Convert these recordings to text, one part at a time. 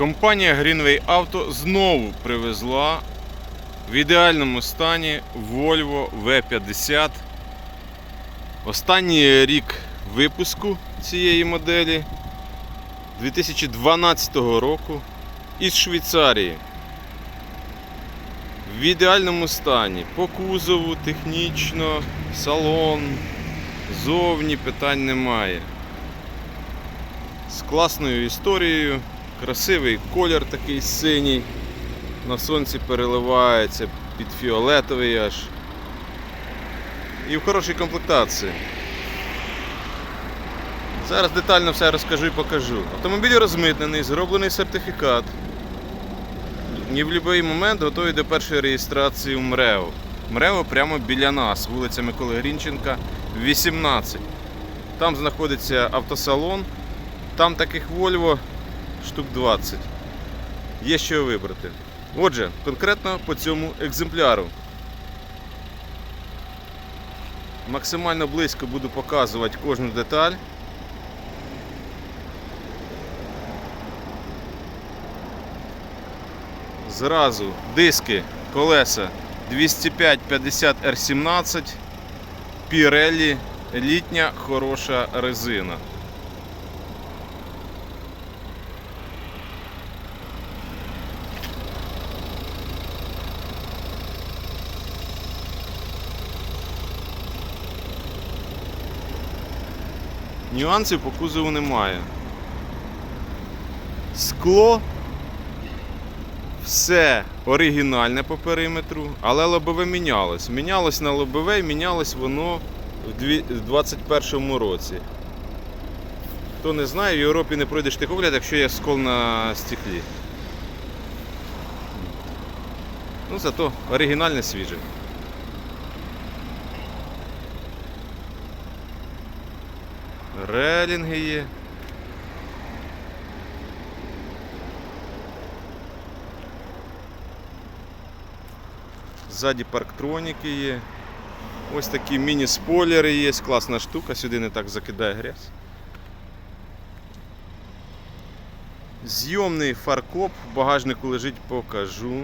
Компанія Greenway Auto знову привезла в ідеальному стані Volvo V50. Останній рік випуску цієї моделі 2012 року із Швейцарії. В ідеальному стані по кузову, технічно, салон, зовні питань немає. З класною історією, красивий колір такий синій, на сонці переливається під фіолетовий аж. І в хорошій комплектації. Зараз детально все розкажу і покажу. Автомобіль розмитнений, зроблений сертифікат. Ні в будь-який момент готовий до першої реєстрації в МРЕО. МРЕО прямо біля нас, вулиця Миколи Грінченка, 18. Там знаходиться автосалон. Там таких Volvo штук 20. Є що вибрати. Отже, конкретно по цьому екземпляру. Максимально близько буду показувати кожну деталь. Зразу диски, колеса 205-50 R17, Pirelli, літня хороша резина. Нюансів по кузову немає. Скло все оригінальне по периметру, але лобове мінялось. Мінялось на лобове і мінялось воно в дві- в 21 році. Хто не знає, в Європі не пройдеш техогляд, якщо є скол на стеклі. Ну, зато оригінальне свіже. Релінги є. Ззаді парктроніки є. Ось такі міні-спойлери є, класна штука, сюди не так закидає грязь. Зйомний фаркоп, в багажнику лежить, покажу.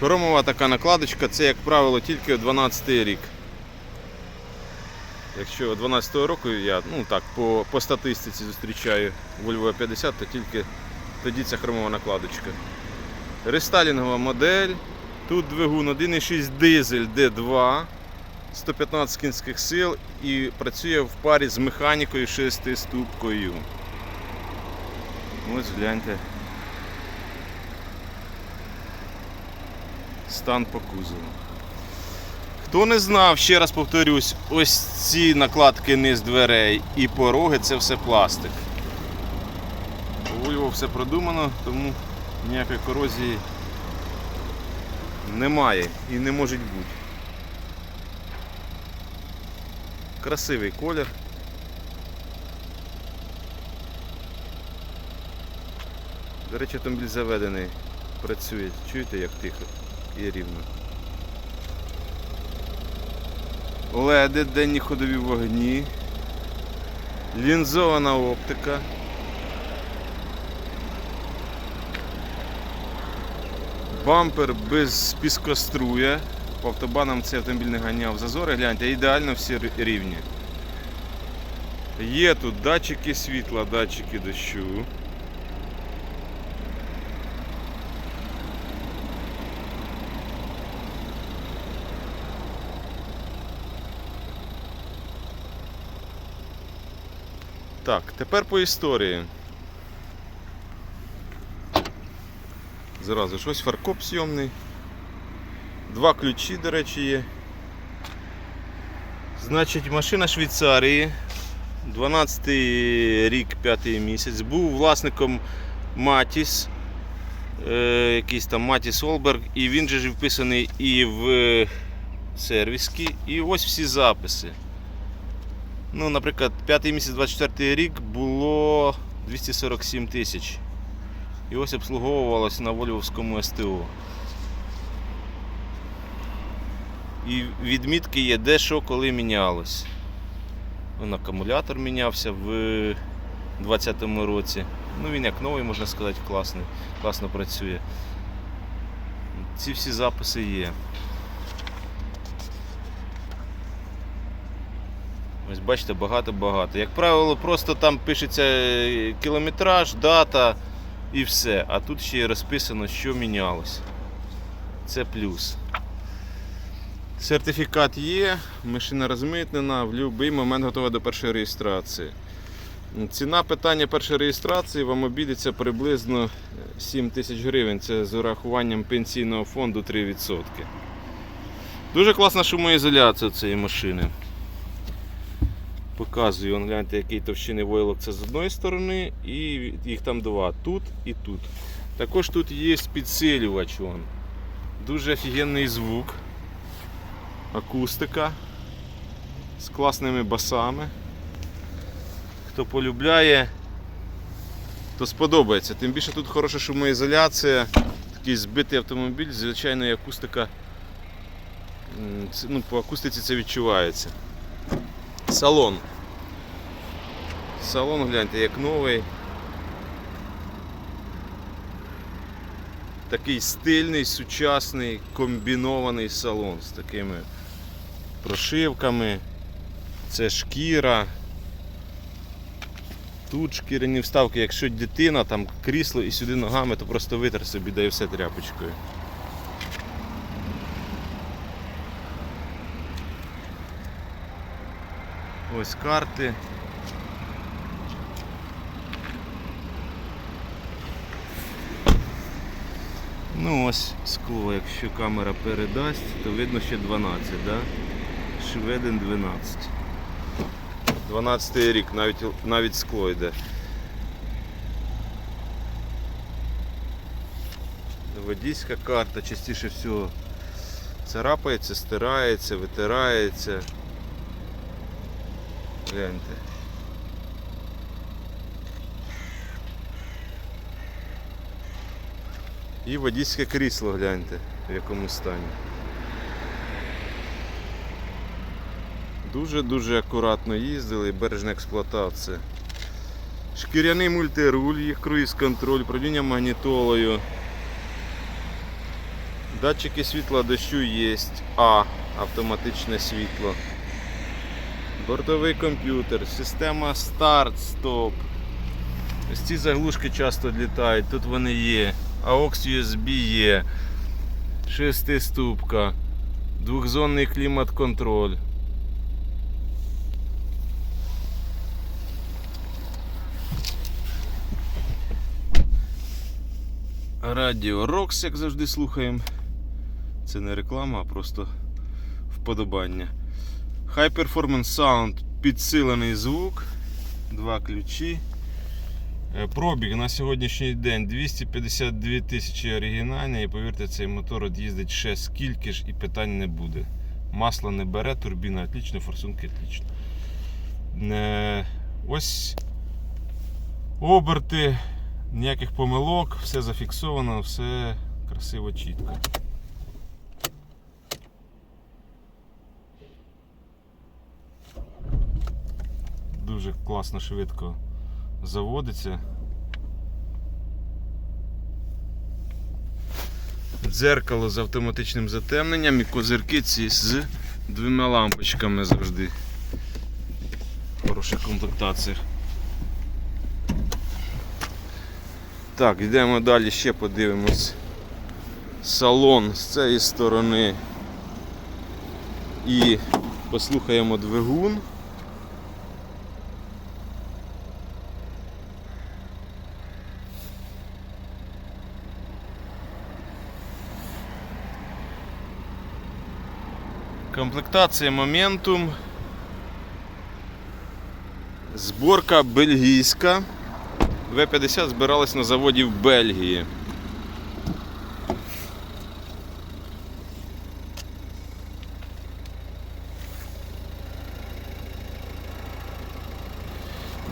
Хромова така накладочка, це, як правило, тільки 12 рік. Якщо 12 року я ну так, по, по статистиці зустрічаю Volvo 50, то тільки тоді ця хромова накладочка. Рестайлінгова модель. Тут двигун 1,6 дизель D2, 115 кінських сил і працює в парі з механікою 6 ступкою. Ось гляньте. Стан по кузову. Хто не знав, ще раз повторюсь, ось ці накладки низ дверей і пороги це все пластик. У Volvo все продумано, тому ніякої корозії немає і не може бути. Красивий колір. До речі, автомобіль заведений, працює. Чуєте, як тихо і рівно. Леди, денні ходові вогні, лінзована оптика. Бампер без піскоструя. По автобанам цей автомобіль не ганяв зазори, гляньте, ідеально всі рівні. Є тут датчики світла, датчики дощу. Так, тепер по історії. Зразу ж ось фаркоп зйомний. Два ключі, до речі, є. Значить, машина Швейцарії. 12 рік, 5 місяць. Був власником Матіс. Е, якийсь там Матіс Олберг. І він же ж вписаний і в сервіски. І ось всі записи. Ну, наприклад, 5 місяць 24 рік було 247 тисяч. І ось обслуговувалось на Вольвовському СТО. І відмітки є, де що коли мінялось. Вон акумулятор мінявся в 2020 році. Ну він як новий, можна сказати, класний, класно працює. Ці всі записи є. Бачите, багато-багато. Як правило, просто там пишеться е, кілометраж, дата і все. А тут ще й розписано, що мінялось. Це плюс. Сертифікат є, машина розмитнена, в будь-який момент готова до першої реєстрації. Ціна питання першої реєстрації вам обійдеться приблизно 7 тисяч гривень. Це з урахуванням пенсійного фонду 3%. Дуже класна шумоізоляція цієї машини. Показую, вон, гляньте, який товщини войлок це з одної сторони, і їх там два. Тут і тут. Також тут є підсилювач. Вон. Дуже офігенний звук. Акустика з класними басами. Хто полюбляє, то сподобається. Тим більше тут хороша шумоізоляція, такий збитий автомобіль, звичайно, акустика. Ну, по акустиці це відчувається. Салон. Салон, гляньте, як новий. Такий стильний, сучасний, комбінований салон з такими прошивками. Це шкіра. Тут шкіряні вставки, якщо дитина, там крісло і сюди ногами, то просто витер собі дає все тряпочкою. Ось карти. Ну ось скло, якщо камера передасть, то видно ще 12, да? Шведен 12. 12 рік, навіть, навіть скло йде. Водійська карта частіше всього царапається, стирається, витирається. Гляньте. І водійське крісло гляньте, в якому стані. Дуже-дуже акуратно їздили, бережна експлуатація. Шкіряний мультируль, їх круїз-контроль, продіння магнітолою. Датчики світла дощу є. А, автоматичне світло. Бортовий комп'ютер, система старт-стоп. Ось ці заглушки часто літають, тут вони є. AUX USB є. Шестиступка. Двохзонний клімат-контроль. Радіо Рокс, як завжди слухаємо. Це не реклама, а просто вподобання. High Performance Sound, підсилений звук, два ключі. Е, Пробіг на сьогоднішній день 252 тисячі оригінальний і повірте, цей мотор от їздить ще скільки ж і питань не буде. Масло не бере, турбіна отлично, форсунки отлично. Е, Ось оберти, ніяких помилок, все зафіксовано, все красиво, чітко. Дуже класно, швидко заводиться. Дзеркало з автоматичним затемненням і козирки ці з двома лампочками завжди. В хороших комплектаціях. Так, йдемо далі, ще подивимось. Салон з цієї сторони. І послухаємо двигун. Комплектація Momentum. Зборка бельгійська. В-50 збиралась на заводі в Бельгії.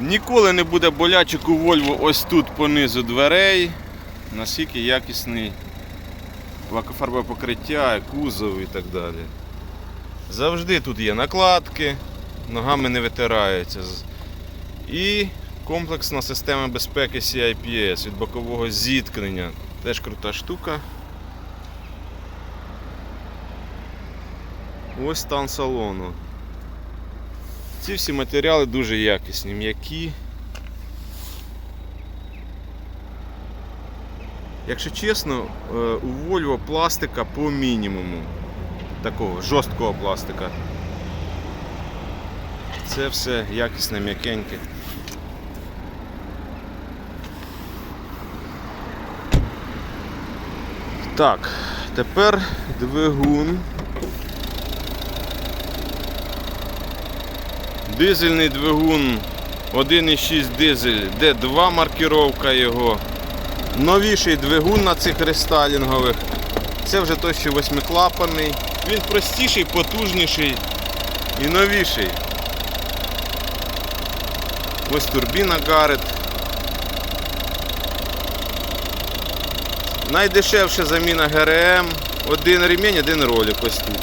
Ніколи не буде болячок у Volvo ось тут понизу дверей. Наскільки якісний лакофарбове покриття, кузов і так далі. Завжди тут є накладки, ногами не витираються. І Комплексна система безпеки CIPS від бокового зіткнення. Теж крута штука. Ось стан салону. Ці всі матеріали дуже якісні, м'які. Якщо чесно, е, у Volvo пластика по мінімуму. Такого жорсткого пластика. Це все якісне, м'якеньке. Так, тепер двигун. Дизельний двигун 1,6 дизель, D2 маркіровка його. Новіший двигун на цих рестайлінгових. Це вже той, що восьмиклапаний. Він простіший, потужніший і новіший. Ось турбіна Гарет. Найдешевша заміна ГРМ. Один ремінь, один ролик ось тут.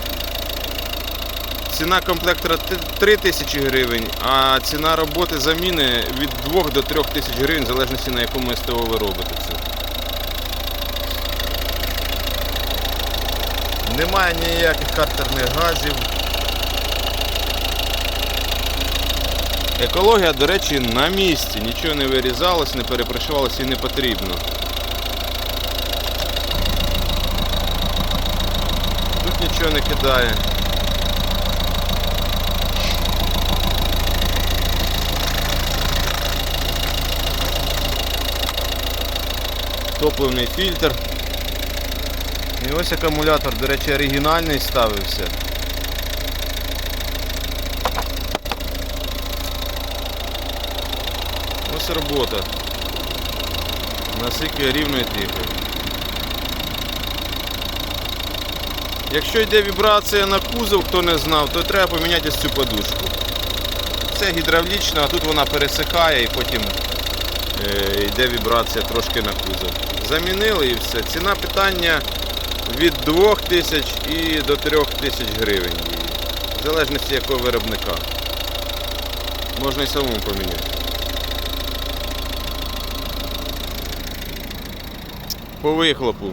Ціна комплектора 3 тисячі гривень, а ціна роботи заміни від 2 до 3 тисяч гривень, в залежності на якому СТО ви робите це. Немає ніяких картерних газів. Екологія, до речі, на місці. Нічого не вирізалось, не перепришивалось і не потрібно. Тут нічого не кидає. Топливний фільтр. І ось акумулятор, до речі, оригінальний ставився. Ось робота. Наскільки рівно і тихо. Якщо йде вібрація на кузов, хто не знав, то треба поміняти цю подушку. Це гідравлічна, а тут вона пересихає і потім е, йде вібрація трошки на кузов. Замінили і все. Ціна питання від 2000 і до 3000 гривень. її. В залежності якого виробника. Можна і самому поміняти. По вихлопу.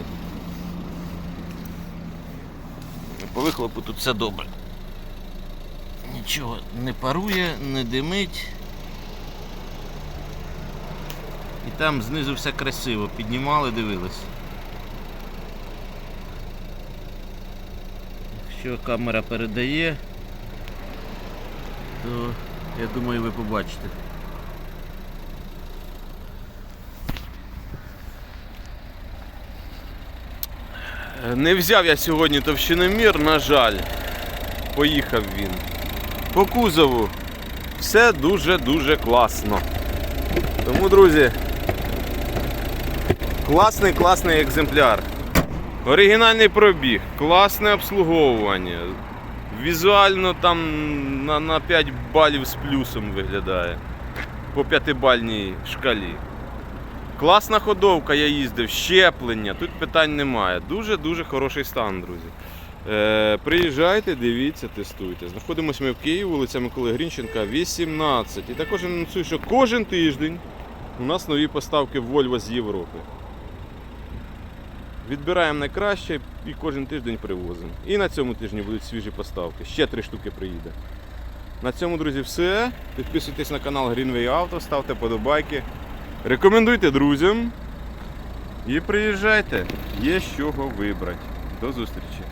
По вихлопу тут все добре. Нічого не парує, не димить. І там знизу все красиво. Піднімали, дивились. Якщо камера передає, то я думаю ви побачите. Не взяв я сьогодні товщиномір, на жаль. Поїхав він. По кузову все дуже-дуже класно. Тому, друзі, класний класний екземпляр. Оригінальний пробіг, класне обслуговування. Візуально там на, на 5 балів з плюсом виглядає. По п'ятибальній шкалі. Класна ходовка, я їздив, щеплення, тут питань немає. Дуже-дуже хороший стан, друзі. Е, приїжджайте, дивіться, тестуйте. Знаходимося ми в Києві, вулиця Миколи Грінченка, 18. І також анонсую, що кожен тиждень у нас нові поставки Volvo з Європи. Відбираємо найкраще і кожен тиждень привозимо. І на цьому тижні будуть свіжі поставки. Ще три штуки приїде. На цьому, друзі, все. Підписуйтесь на канал Greenway Auto, ставте подобайки. Рекомендуйте друзям. І приїжджайте. Є з чого вибрати. До зустрічі!